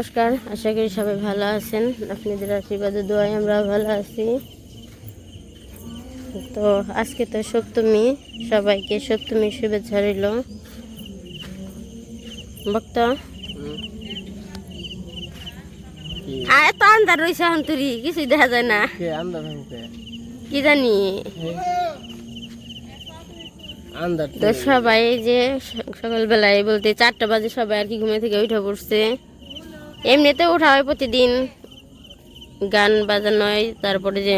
নমস্কার আশা করি সবাই ভালো আছেন। আপনাদের আশীর্বাদে দোয়াই আমরা ভালো আছি। তো আজকে তো সপ্তমী সবাইকে সপ্তমী শুভেচ্ছা রইল। ভক্ত আর এত আন্দার রয়েছে অন্তরি কিছুই দেখা যায় না। কে জানি? তো সবাই যে সকালবেলায় বলতে চারটা বাজে সবাই আর কি ঘুমে থেকে উঠে পড়ছে। এমনিতে ওঠা হয় প্রতিদিন গান বাজানো হয় তারপরে যে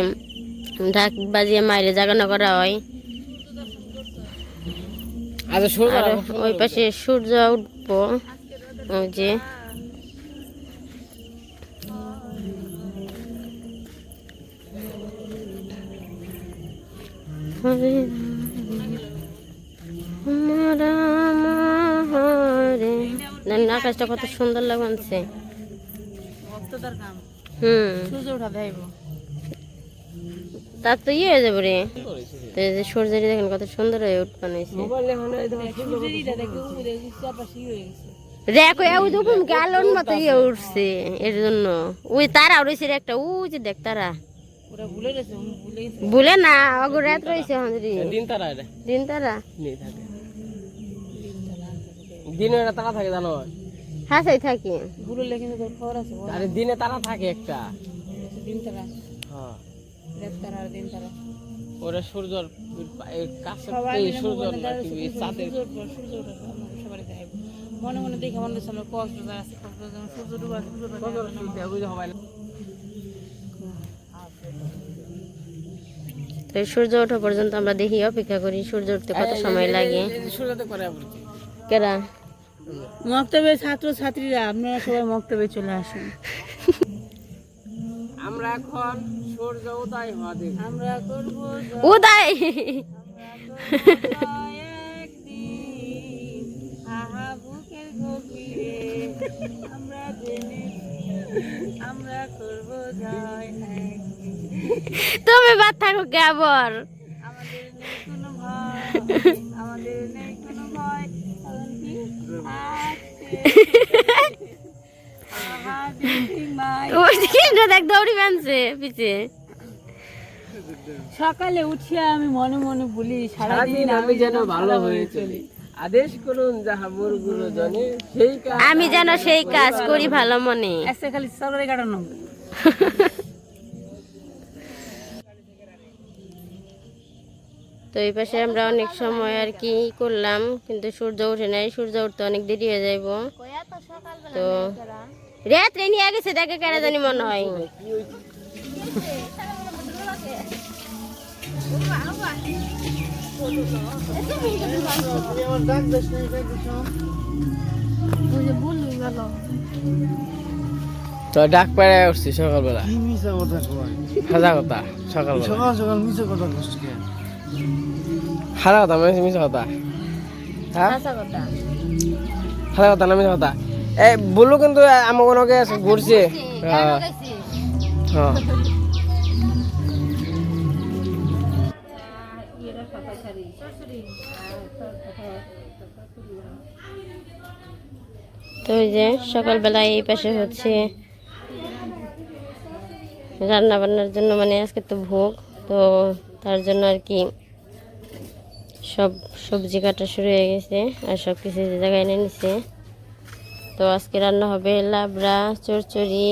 ঢাক বাজিয়ে মায়ের জাগানো করা হয়। আচ্ছা আর ওই পাশে সূর্য উঠবো ওই যে। আকাশটা কত সুন্দর লাগছে। ভক্তদার কাম হুম সূর্য উঠা দেব তার তো ইয়ে হয়ে যাবে রে তো এই যে সূর্যের দেখেন কত সুন্দর হয়ে এখন এই দেখো হয়ে ওই দেখুন গালন মতো ইয়ে উঠছে এর জন্য ওই তারা রয়েছে রে একটা ওই যে দেখ তারা ভুলে গেছে উম, ভুলে গেছে ভুলে না অগর রাত রয়েছে হাজরি দিন তারা দিন তারা দিনে তারা থাকে জানো হাসাই থাকি। ভুলে কিন্তু তোর খবর আছে আরে দিনে তারা থাকে একটা। দিন তারা হ্যাঁ। রাত তারা আর দিন তারা ওরা সূর্যর কাছে সূর্যর চাঁদের মনে মনে দেখে মনে হচ্ছে আমরা আছে সূর্য ডুবা সূর্য হবে তো সূর্য ওঠা পর্যন্ত আমরা দেখি অপেক্ষা করি সূর্য উঠতে কত সময় লাগে। করে? বলছি কেরা মক্তবে ছাত্র ছাত্রীরা আপনারা সবাই মক্তবে চলে আসুন। আমরা এখন সূর্য উদয় হওয়া আমরা করব উদয়! একদিন আহা বুকের আমরা জেনে করব জয় তুমি বাদ থাকো কে আবার? আমাদের নেই কোনো ভয় আমাদের নেই কোনো ভয়। দেখি দৌড়ি বানছে পিছে সকালে উঠিয়া আমি মনে মনে বলি সারাদিন আমি যেন ভালো হয়ে চলি। আদেশ করুন যাহা মোর গুরুজনে সেই কাজ আমি যেন সেই কাজ করি ভালো মনে। খালি সরকারি কাটানো তো এই পাশে আমরা অনেক সময় আর কি করলাম কিন্তু সূর্য উঠে নাই সূর্য উঠতে অনেক দেরি হয়ে যাইব। তো রাত্রে নিয়ে গেছে দেখে কেন জানি মনে হয়। তো ডাক পেড়ে উঠছি সকালবেলা। কি কথা কয়? সাজা কথা সকালবেলা। সকাল সকাল মিছা কথা কষ্ট কথা মানে মিশা কথা। হ্যাঁ সাদা কথা। না মিশা কথা। এ বলল কিন্তু আমার কোনো ঘুরছে। হ্যাঁ হ্যাঁ তো ওই যে সকালবেলায় এই পাশে হচ্ছে রান্না বান্নার জন্য মানে আজকে তো ভোগ তো তার জন্য আর কি সব সবজি কাটা শুরু হয়ে গেছে আর সব কিছু যে জায়গায় এনে নিছে। তো আজকে রান্না হবে লাবড়া চচ্চড়ি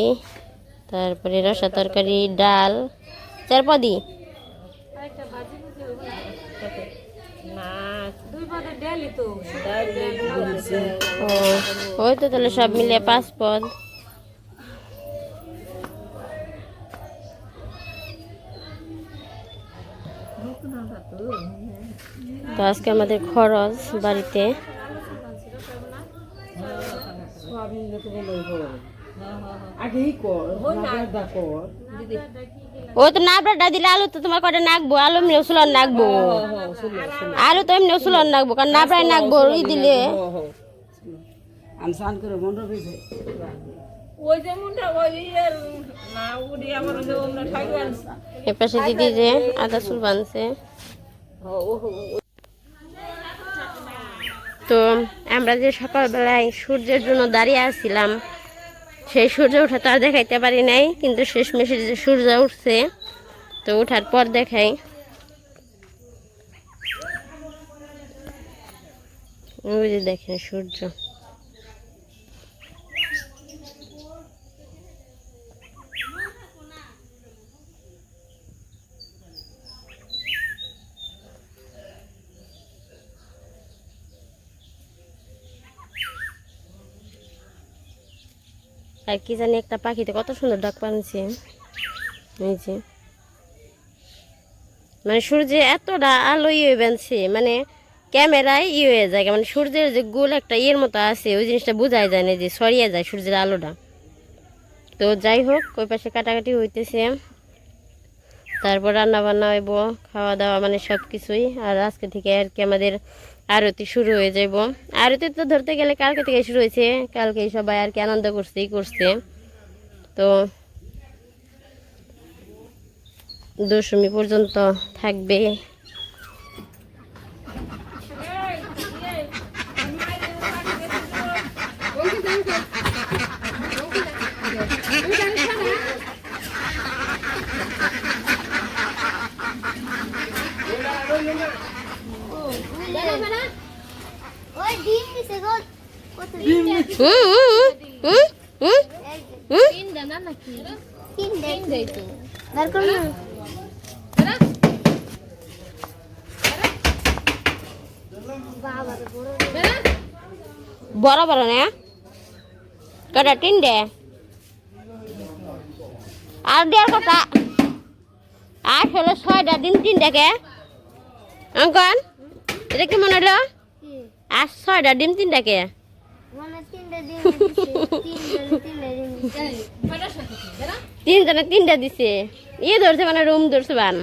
তারপরে রসা তরকারি ডাল চারপদি ও ওই তো তাহলে সব মিলিয়ে পাঁচ পদ। তো আজকে আমাদের খরচ বাড়িতে। ও তো নাবড়াটা দিলে আলু তো তোমার কটা নাকবো? আলু এমনি উসুলন নাকবো। আলু তো এমনি উসুলন নাকবো, কারণ নাবড়াই নাকবো ওই দিলে। আমি স্নান করে মন্ড পেয়েছে ওই যে মুন্ডা ওই ইয়ের না উড়ি আমার যে অন্য ঠাকুর এ পাশে দিদি যে আদা চুল বানছে। তো আমরা যে সকালবেলায় সূর্যের জন্য দাঁড়িয়ে আসছিলাম সেই সূর্য ওঠা তো আর দেখাইতে পারি নাই, কিন্তু শেষ মেশে যে সূর্য উঠছে, তো ওঠার পর দেখাই। ওই যে দেখেন সূর্য। আর কি জানি একটা পাখিতে কত সুন্দর ডাক পানছে। এই যে। মানে সূর্যে এতটা আলো ইয়ে বানছে মানে ক্যামেরায় ইয়ে হয়ে যায় মানে সূর্যের যে গোল একটা ইয়ের মতো আছে, ওই জিনিসটা বোঝাই যায় না যে সরিয়ে যায় সূর্যের আলোটা। তো যাই হোক, ওই পাশে কাটাকাটি হইতেছে। তারপর রান্না বান্না হইব, খাওয়া দাওয়া মানে সব কিছুই আর আজকে থেকে আর কি আমাদের আরতি শুরু হয়ে যাব আরতি তো ধরতে গেলে কালকে থেকে শুরু হয়েছে। কালকে সবাই আর কি আনন্দ করছেই করছে। তো দশমী পর্যন্ত থাকবে ওই ডিম দিছে গো কত হুম হুম হুম হুম হুম তিন দেই তো না। বড় বড় না। কটা তিনটে আর দেড় কটা আর হলো ছয়টা দিন তিনটাকে। অঙ্কন এটা কি? মনে হলো আর ছয়টা ডিম তিনটাকে তিনজনে তিনটা দিছে। ইয়ে ধরছে মানে রুম ধরছে বান।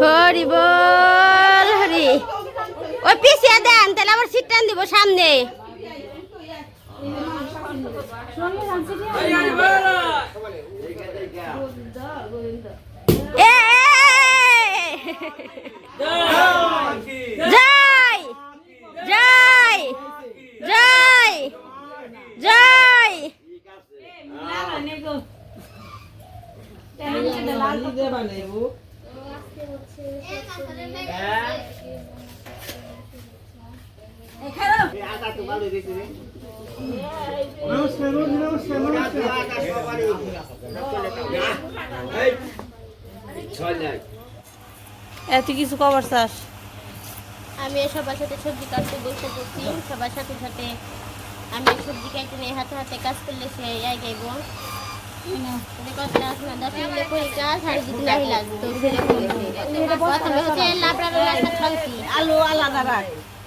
হরি বল পিছিয়ে দেন তাহলে আবার সিট টান দিব সামনে। এ, এ, জয়! জয়! জয়! জয়! এত কিছু কবার চাস? আমি সবার সাথে সবজি কাটতে বসে পড়ছি। সবার সাথে সাথে আমি সবজি কাটতে নিয়ে হাতে হাতে কাজ করলে সে আই গাইব আলু আলাদা রাখ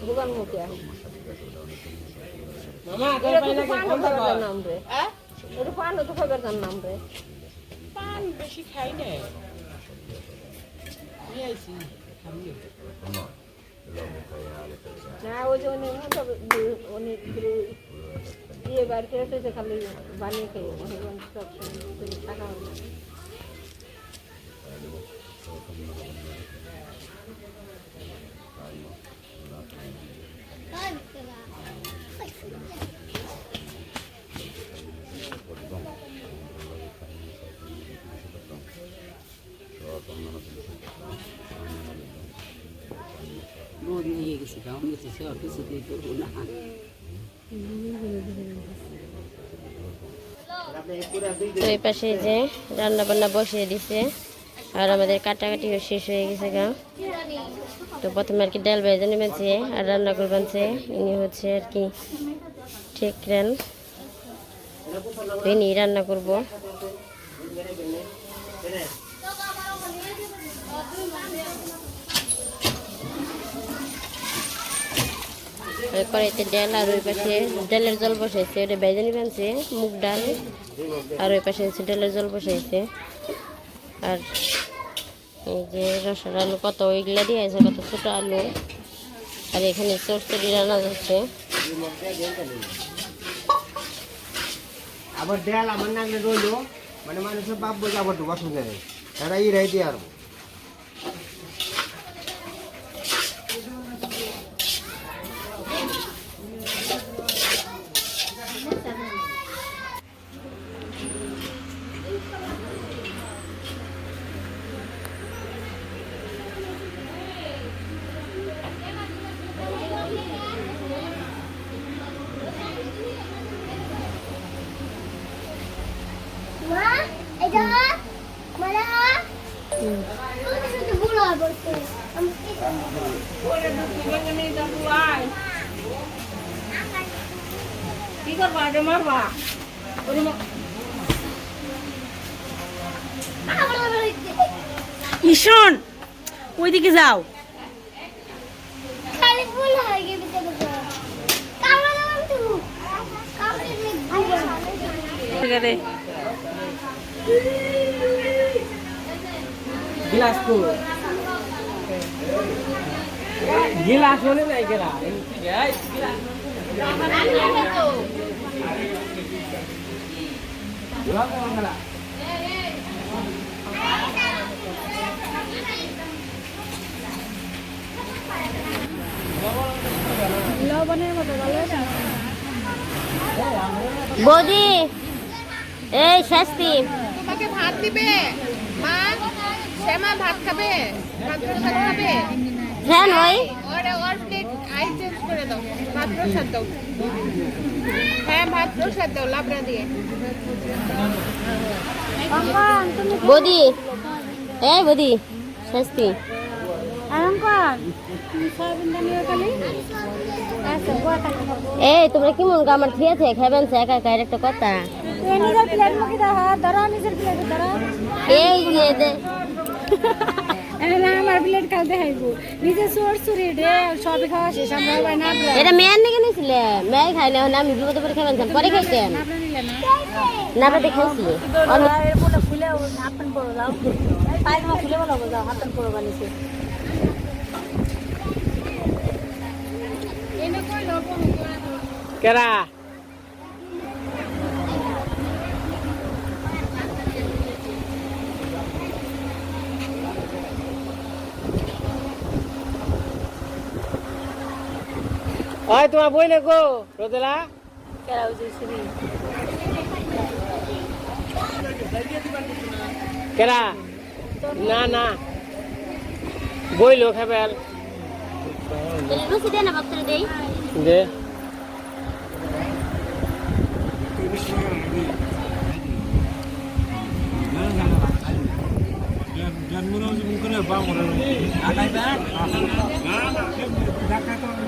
দোকান মুখে নাম রে একটু পানও তো খাবার তার নাম রে পান বেশি খাই না না ওই যে অনেক অনেক বিয়ে বাড়িতে এসেছে খালি বানিয়ে এই পাশে যে রান্না বান্না বসিয়ে দিছে আর আমাদের কাটাকাটিও শেষ হয়ে গেছে গা। তো প্রথমে আর কি ডাল ভেজে নেবেছে আর রান্না করবেনছে ইনি হচ্ছে আর কি ঠিক রান। তো ইনি রান্না করব। কড়াইতে ডাল আর ওই পাশে ডালের জল বসাইছে। ওটা ভেজে নিবেনছে মুগ ডাল। আর ওই পাশে ডালের জল বসাইছে। আর এই যে রসুন আলু কত ওইগুলা দিয়ে আছে, কত ছোট আলু। আর এখানে চরচরি রান্না যাচ্ছে আবার দেয়াল আমার নাগলে রইল মানে মানুষের বাপ বলছে আবার ঢোকা শুনে তারা ইরাই রাই দিয়ে আর মা এটা मला তুমি শুধু বুড়ো বলতে আমি কি কি করবা আগে মারবা? ওরে ওইদিকে যাও। ভুল হয়ে গেছে কামড়া বৌদি এই শাস্তি। তোমাকে ভাত দিবে। মা শ্যামা ভাত খাবে। ভাত খাবে। হ্যাঁ ওই ওর ওর প্লেট আই চেঞ্জ করে দাও ভাত প্রসাদ দাও হ্যাঁ ভাত প্রসাদ দাও লাবড়া দিয়ে বৌদি এই বৌদি শাস্তি এই তোমরা কি মন আমার খেয়েছে খাবেন একা একা এর একটা কথা এই যে যে আমার প্লেট কাল দেখাইবো। নিজে চোর চুরি রে সবে খাওয়া শেষ আমরা আবার না এটা মেয়ের নাকি নিছিলে মেয়ে খাইলে হলে আমি বিপদে পরে খাবেন পরে খাইতেন না পেটে খাইছি ফুলে হাতন পড়ো যাও। পায়জামা খুলে বলো যাও হাতন পড়ো বানিয়েছে কেরা? ওই তোমার বই না গো রোদেলা কেরা না না বইলো খাবেল লুচি দে না বক্তরে দেই দে ঠিক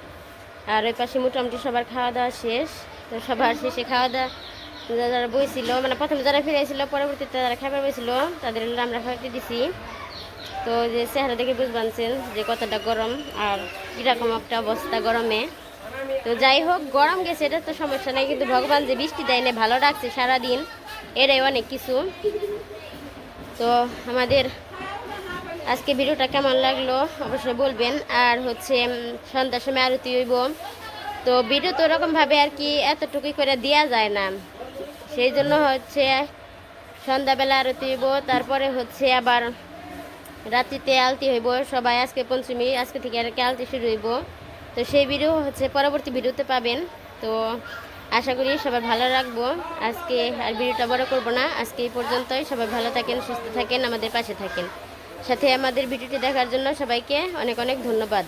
আর ওই পাশে মোটামুটি সবার খাওয়া দাওয়া শেষ। তো সবার শেষে খাওয়া দাওয়া যারা বইছিল মানে প্রথমে যারা ফিরেছিল পরবর্তীতে যারা খাবার বইছিল, তাদের আমরা খাওয়াতে দিছি। তো যে চেহারা দেখে বুঝবানছেন যে কতটা গরম আর কীরকম একটা অবস্থা গরমে। তো যাই হোক, গরম গেছে, এটা তো সমস্যা নেই, কিন্তু ভগবান যে বৃষ্টি দেয় না, ভালো রাখছে সারাদিন। এটাই অনেক কিছু। তো আমাদের আজকে ভিডিওটা কেমন লাগল অবশ্যই বলবেন। আর হচ্ছে সন্ধ্যার সময় আরতি হইব। তো ভিডিও তো ওরকমভাবে আর কি এতটুকুই করে দেওয়া যায় না। সেই জন্য হচ্ছে, সন্ধ্যাবেলা আরতি হইব, তারপরে হচ্ছে আবার রাত্রিতে আলতি হইব। সবাই আজকে পঞ্চমী, আজকে থেকে আর কি আলতি শুরু হইব। তো সেই ভিডিও হচ্ছে পরবর্তী ভিডিওতে পাবেন। তো আশা করি সবাই ভালো রাখব। আজকে আর ভিডিওটা বড় করব না। আজকে এই পর্যন্তই। সবাই ভালো থাকেন, সুস্থ থাকেন, আমাদের পাশে থাকেন। সাথে আমাদের ভিডিওটি দেখার জন্য সবাইকে অনেক অনেক ধন্যবাদ।